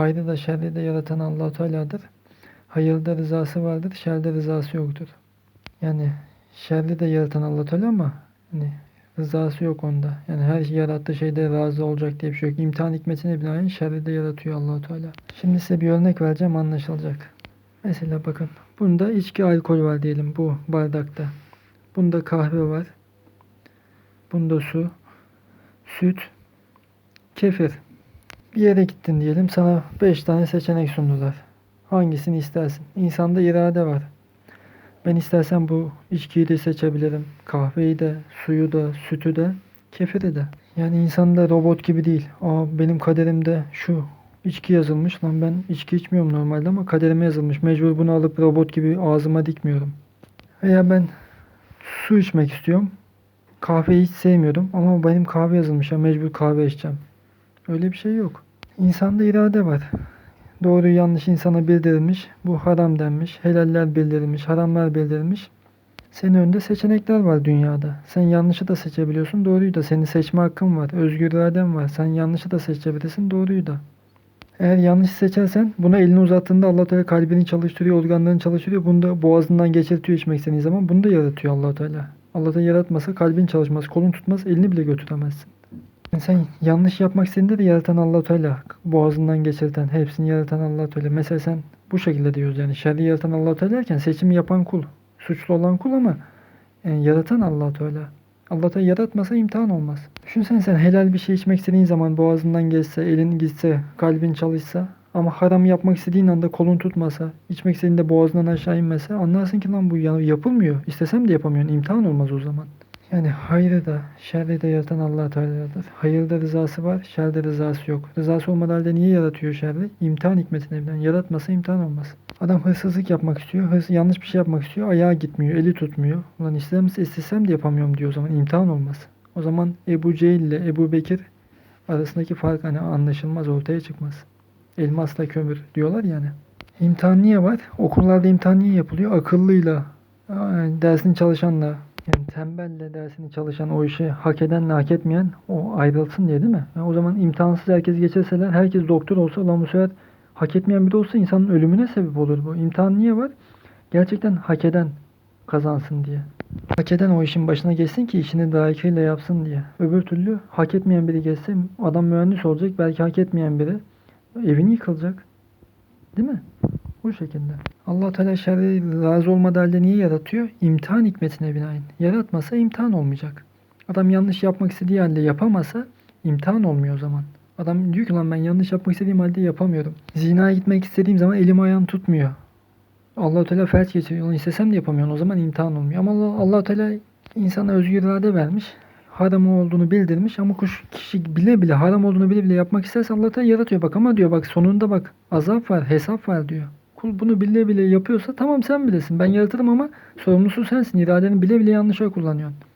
hayrı da şerri de yaratan allah Teala'dır. Hayırda rızası vardır, şerde rızası yoktur. Yani şerri de yaratan allah Teala ama hani rızası yok onda. Yani her yarattığı şeyde razı olacak diye bir şey yok. İmtihan hikmetine binaen şerri de yaratıyor allah Teala. Şimdi size bir örnek vereceğim anlaşılacak. Mesela bakın. Bunda içki alkol var diyelim bu bardakta. Bunda kahve var. Bunda su, süt, kefir. Bir yere gittin diyelim sana 5 tane seçenek sundular. Hangisini istersin? İnsanda irade var. Ben istersen bu içkiyi de seçebilirim. Kahveyi de, suyu da, sütü de, kefiri de. Yani insan da robot gibi değil. Aa benim kaderimde şu içki yazılmış. Lan ben içki içmiyorum normalde ama kaderime yazılmış. Mecbur bunu alıp robot gibi ağzıma dikmiyorum. Veya ben su içmek istiyorum. Kahveyi hiç sevmiyordum ama benim kahve yazılmış ya mecbur kahve içeceğim. Öyle bir şey yok. İnsanda irade var. Doğru yanlış insana bildirilmiş. Bu haram denmiş. Helaller bildirilmiş. Haramlar bildirilmiş. Senin önünde seçenekler var dünyada. Sen yanlışı da seçebiliyorsun. Doğruyu da. Senin seçme hakkın var. Özgür iraden var. Sen yanlışı da seçebilirsin. Doğruyu da. Eğer yanlış seçersen buna elini uzattığında Allah Teala kalbini çalıştırıyor, organlarını çalıştırıyor. Bunu da boğazından geçirtiyor içmek istediğin zaman. Bunu da yaratıyor Allah Teala. Allah Teala yaratmasa kalbin çalışmaz, kolun tutmaz, elini bile götüremezsin. Sen yanlış yapmak istediğinde de yaratan Allah Teala, boğazından geçirten, hepsini yaratan Allah Teala. Mesela sen bu şekilde diyoruz yani şerri yaratan Allah Teala derken seçimi yapan kul, suçlu olan kul ama yani yaratan Allah Teala. Allah Teala yaratmasa imtihan olmaz. Düşünsene sen helal bir şey içmek istediğin zaman boğazından geçse, elin gitse, kalbin çalışsa ama haram yapmak istediğin anda kolun tutmasa, içmek istediğinde boğazından aşağı inmese anlarsın ki lan bu ya- yapılmıyor. İstesem de yapamıyorsun. İmtihan olmaz o zaman. Yani hayrı da şerri de yaratan allah Teala'dır. Hayırda rızası var, şerde rızası yok. Rızası olmadan halde niye yaratıyor şerri? İmtihan hikmetine bilen. Yaratmasa imtihan olmaz. Adam hırsızlık yapmak istiyor. Hırs, yanlış bir şey yapmak istiyor. Ayağı gitmiyor, eli tutmuyor. Ulan istem, istesem de yapamıyorum diyor o zaman. imtihan olmaz. O zaman Ebu Cehil ile Ebu Bekir arasındaki fark hani anlaşılmaz, ortaya çıkmaz. Elmasla kömür diyorlar yani. İmtihan niye var? Okullarda imtihan niye yapılıyor? Akıllıyla, yani dersini çalışanla, tembelle dersini çalışan, o işi hak edenle hak etmeyen o ayrılsın diye değil mi? Yani o zaman imtihansız herkes geçirseler, herkes doktor olsa lan bu sefer hak etmeyen biri olsa insanın ölümüne sebep olur bu. İmtihan niye var? Gerçekten hak eden kazansın diye. Hak eden o işin başına geçsin ki işini layıkıyla yapsın diye. Öbür türlü hak etmeyen biri geçse adam mühendis olacak belki hak etmeyen biri evini yıkılacak. Değil mi? Bu şekilde. Allah Teala şerri razı olmadığı halde niye yaratıyor? İmtihan hikmetine binaen. Yaratmasa imtihan olmayacak. Adam yanlış yapmak istediği halde yapamasa imtihan olmuyor o zaman. Adam diyor ki lan ben yanlış yapmak istediğim halde yapamıyorum. Zinaya gitmek istediğim zaman elim ayağım tutmuyor. Allah Teala felç geçiriyor. Onu istesem de yapamıyorum. O zaman imtihan olmuyor. Ama Allah, Allah Teala insana özgür irade vermiş. Haram olduğunu bildirmiş ama kuş kişi bile bile haram olduğunu bile bile yapmak isterse Allah Teala yaratıyor. Bak ama diyor bak sonunda bak azap var, hesap var diyor. Kul bunu bile bile yapıyorsa tamam sen bilesin. Ben yaratırım ama sorumlusu sensin. İradeni bile bile yanlışa kullanıyorsun.